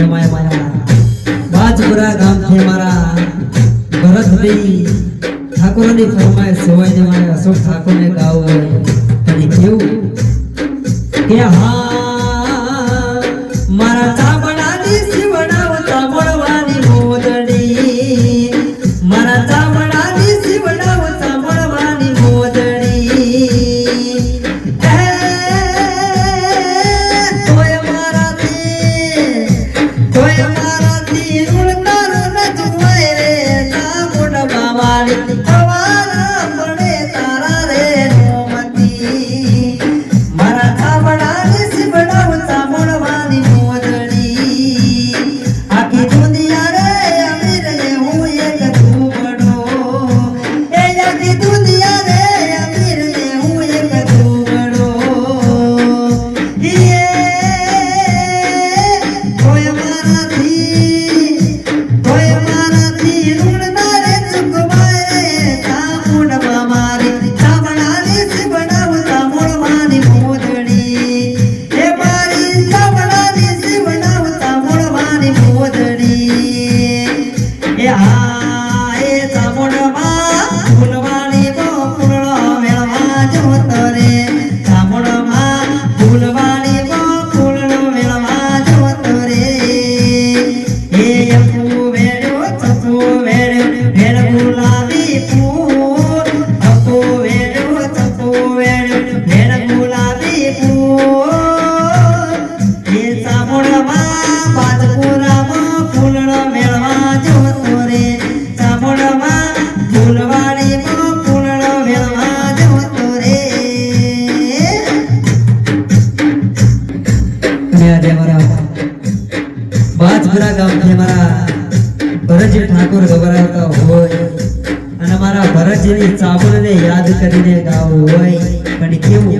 કહેવાય મારા. બાજપુરા ગામથી મારા ભરતભાઈ ઠાકોરની ફરમાય સેવાય મારે અશોક ઠાકોરને ગાવ તને કેવું કે હા આવ્યા વાજપુરા ગામથી અમારા ભરતજી ઠાકોર ગભરાવતા હોય અને અમારા ભરતજીની ચાબણને યાદ કરીને ગાવું હોય. પણ કેવું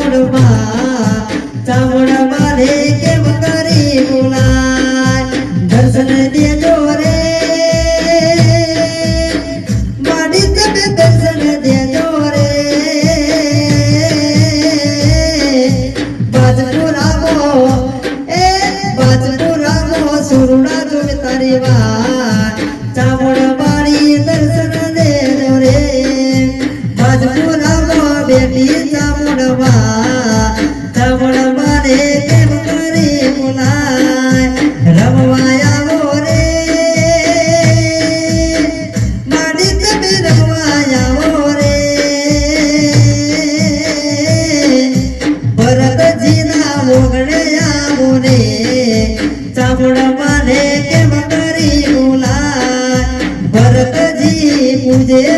રાવણ મારે કેમ પૂજે